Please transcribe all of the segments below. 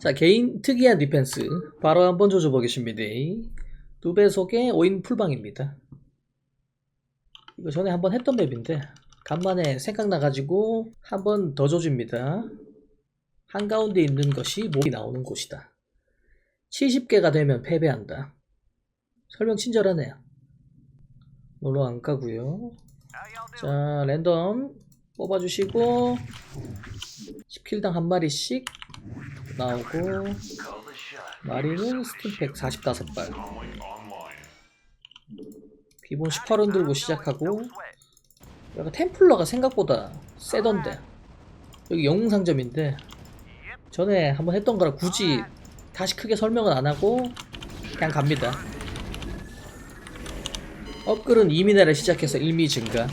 자, 개인 특이한 디펜스. 바로 한번 조져보겠습니다. 두 배속의 5인 풀방입니다. 이거 전에 한번 했던 맵인데, 간만에 생각나가지고 한번 더 조집니다. 한가운데 있는 것이 목이 나오는 곳이다. 70개가 되면 패배한다. 설명 친절하네요. 놀러 안 가고요. 자, 랜덤 뽑아주시고 10킬당 한 마리씩 나오고 마리는 스팀팩 45발. 기본 18원 들고 시작하고 약간 템플러가 생각보다 세던데. 여기 영웅상점인데 전에 한번 했던 거라 굳이 다시 크게 설명은 안 하고 그냥 갑니다. 업글은 2미나를 시작해서 1미 증가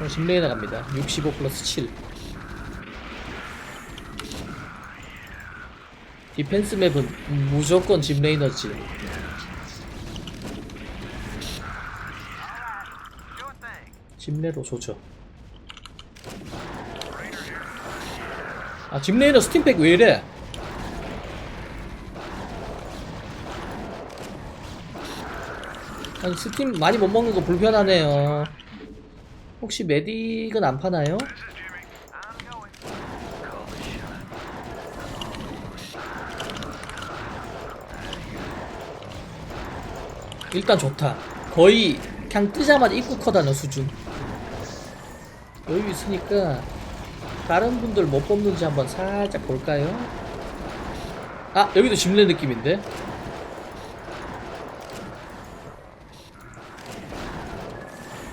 저는 10레이나 갑니다. 65 플러스 7 디펜스 맵은 무조건 집 레이너지. 집레로 좋죠. 아 집레이너 스팀팩 왜 이래? 아니 스팀 많이 못 먹는 거 불편하네요 혹시 메딕은 안 파나요? 일단 좋다. 거의 그냥 뜨자마자 입구 커다는 수준. 여유 있으니까 다른 분들 못 뽑는지 한번 살짝 볼까요? 아 여기도 집내 느낌인데?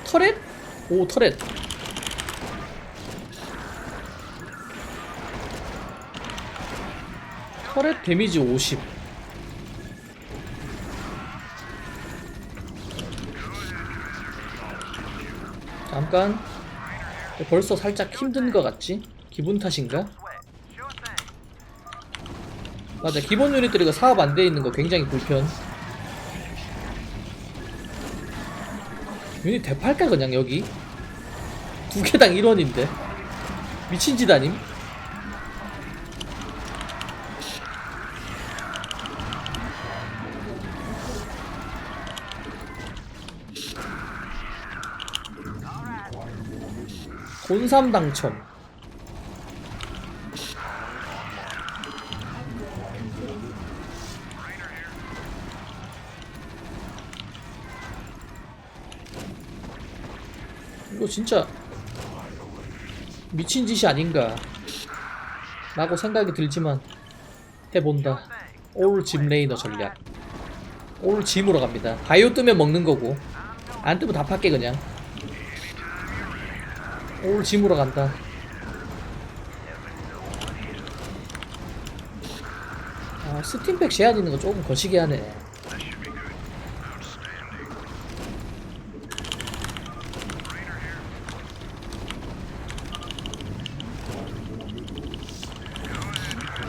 터렛? 오 터렛 터렛 데미지 50 잠깐 벌써 살짝 힘든 것 같지? 기분 탓인가? 맞아 기본 유닛들이 사업 안 돼 있는 거 굉장히 불편 유닛 대팔까 그냥 여기? 두 개당 1원인데. 미친 짓 아님? 곤삼 당첨 진짜 미친 짓이 아닌가 라고 생각이 들지만 해본다. 올 짐 레이너 전략. 올 짐으로 갑니다. 바이오 뜨면 먹는 거고. 안 뜨면 다 팔게 그냥. 올 짐으로 간다. 아 스팀팩 제한 있는 거 조금 거시기 하네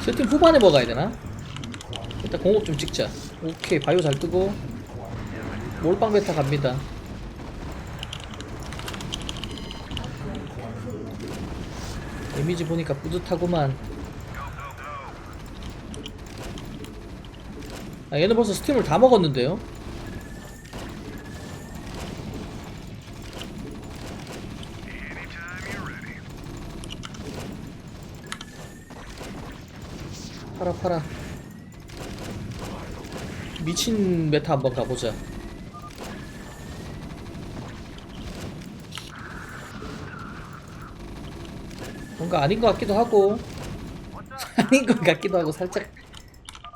세팅 후반에 먹어야 되나? 일단 공업 좀 찍자 오케이 바이오 잘 뜨고 몰빵 베타 갑니다 데미지 보니까 뿌듯하구만 아 얘는 벌써 스팀을 다 먹었는데요? 팔아 팔아. 미친 메타 한번 가보자. 뭔가 아닌 것 같기도 하고. 아닌 것 같기도 하고 살짝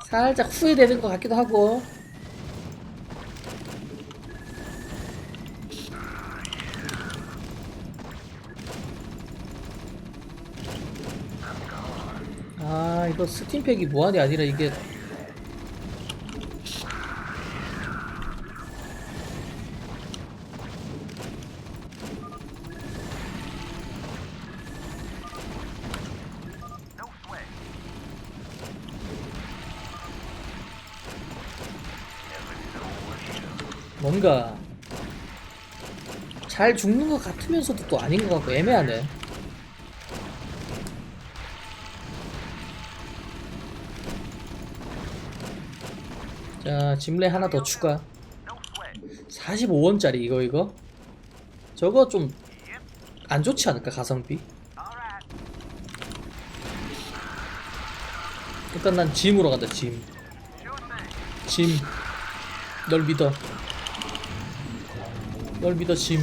살짝 후회되는 것 같기도 하고 아 이거 스팀팩이 무한이 아니라 이게. 뭔가 잘 죽는 것 같으면서도 또 아닌 것 같고 애매하네 자 짐레 하나 더 추가. 45원짜리 이거 이거? 저거 좀 안 좋지 않을까 가성비? 일단 난 짐으로 간다 짐 짐. 널 믿어. 널 믿어 짐.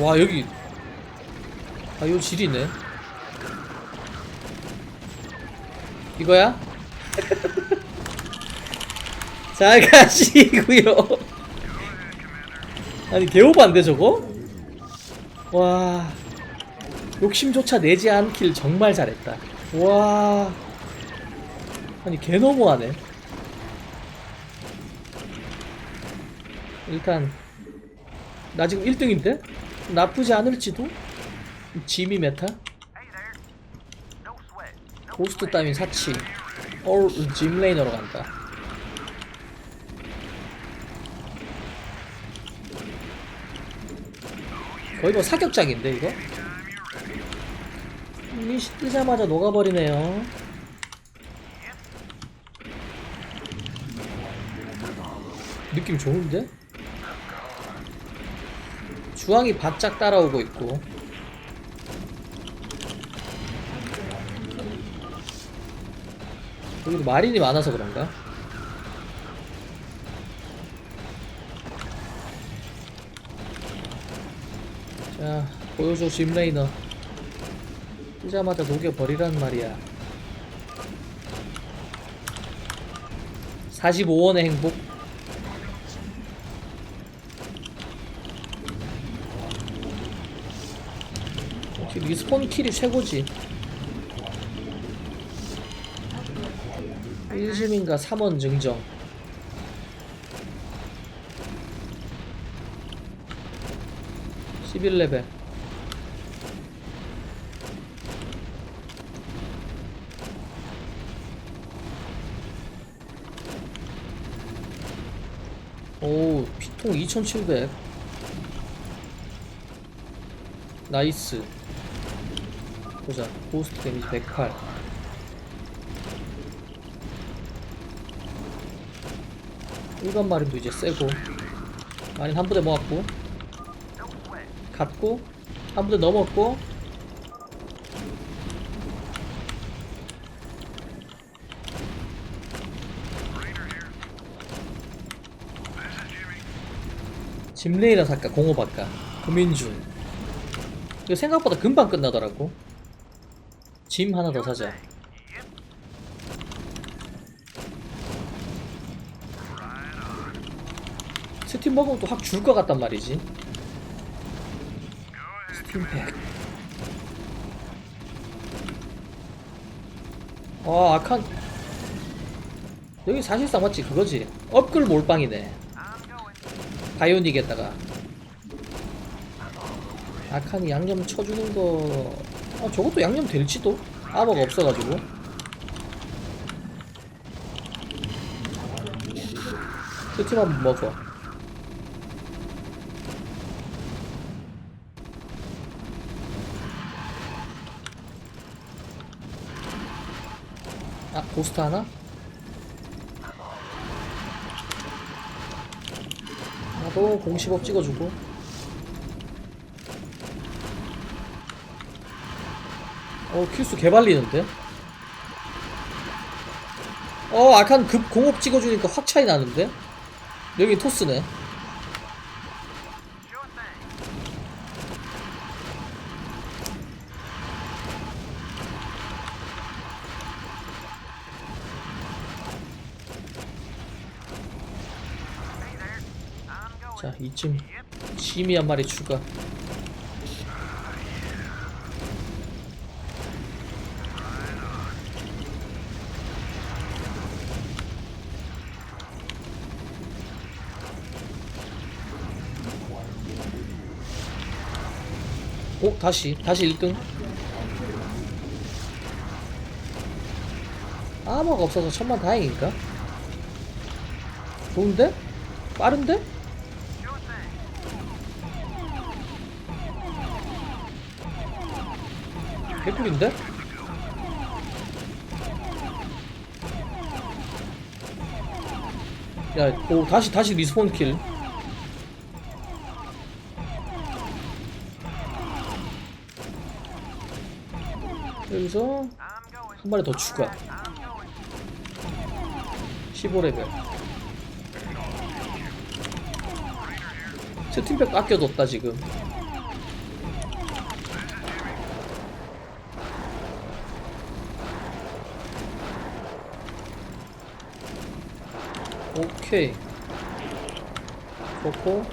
와 여기. 아 요 질이네 이거야? 잘 가시고요 아니 개오반데 저거? 와 욕심조차 내지 않길 정말 잘했다 와 아니 개 너무하네 일단 나 지금 1등인데? 나쁘지 않을지도? 지미 메타? 고스트 따윈 사치 올 짐레이너로 간다 거의 뭐 사격장인데 이거? 이시 뜨자마자 녹아버리네요 느낌 좋은데? 주황이 바짝 따라오고 있고 여기도 마린이 많아서 그런가? 자 보여줘 짐레이너. 뜨자마자 녹여버리란 말이야. 45원의 행복. 리스폰 킬이 최고지 1심인가 3원 증정. (11 레벨) 오 피통 2700 나이스. 보자 고스트 데미지 108 일반 마린도 이제 세고 마린 한 부대 모았고 갔고 한 부대 넘었고 짐레이나 살까 공업 할까 고민중 이거 생각보다 금방 끝나더라고. 짐 하나 더 사자 스팀 먹으면 또 확 줄 것 같단 말이지. 스팀팩. 아 아칸 여기 사실상 맞지? 그거지. 업글 몰빵이네. 바이오닉에다가. 아칸이 양념 쳐주는 거. 아, 저것도 양념 될지도 아머가 없어가지고. 스팀 한번 먹어 아 고스트 하나? 나도 공시법 찍어주고 어 큐스 개발리는데? 어 아칸 급 공업 찍어주니까 확 차이 나는데? 여기 토스네 자 이쯤 심이 한 마리 추가 오 다시 다시 1등 아무가 없어서 천만 다행인가? 좋은데? 빠른데? 개꿀인데? 야, 오, 다시, 다시 리스폰 킬. 여기서 한 마리 더 추가. 15레벨. 채팅백 아껴뒀다, 지금. 오케이. 좋고.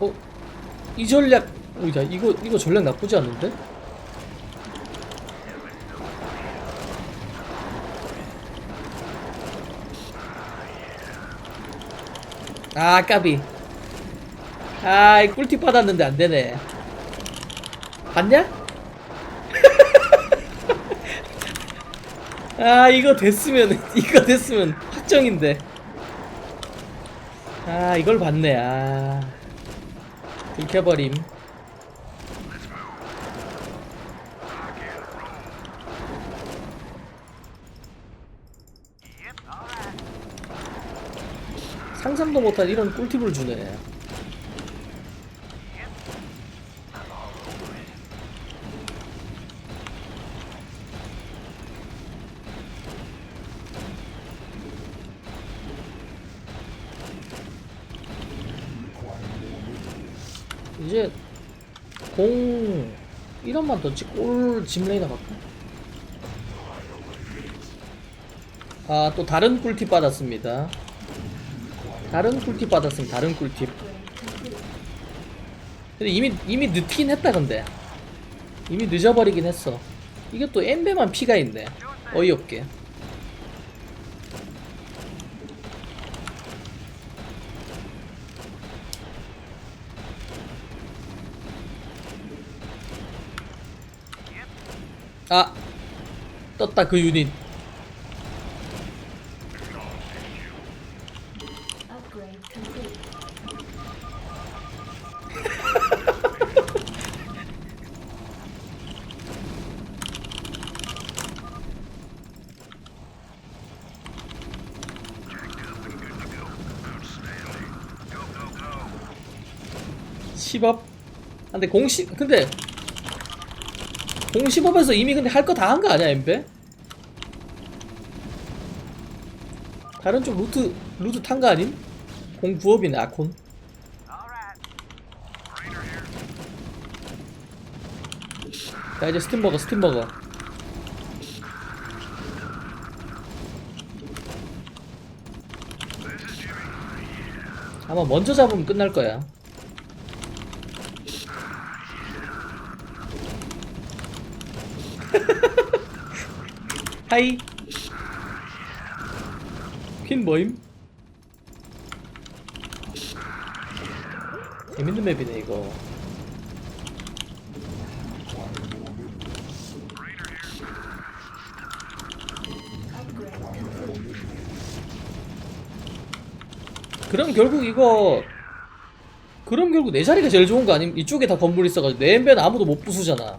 어? 이 전략, 오야 이거 이거 전략 나쁘지 않은데? 아 까비. 아이 꿀팁 받았는데 안 되네. 봤냐? 아 이거 됐으면 이거 됐으면 확정인데. 아 이걸 봤네. 아 들켜버림. 상상도 못한 이런 꿀팁을 주네 이제 공 1원만 더 찍고 올 짐 레이나 갈까? 아또 다른 꿀팁 받았습니다. 다른 꿀팁 받았습니다. 다른 꿀팁. 근데 이미 이미 늦긴 했다 근데. 이미 늦어버리긴 했어. 이게 또 엠베만 피가 있네. 어이없게 아 떴다 그 유닛. 십업 아, 근데 공십 근데 공십업에서 이미 근데 할 거 다 한 거 아니야 엠베? 다른 쪽 루트 루트 탄 거 아님? 공부업이네 아콘 자 이제 스팀 먹어 스팀 먹어 아마 먼저 잡으면 끝날 거야 하이 퀸 뭐임? 재밌는 맵이네 이거. 그럼 결국 이거 그럼 결국 내 자리가 제일 좋은 거 아님? 이쪽에 다 건물 있어가지고 내 엠베는 아무도 못 부수잖아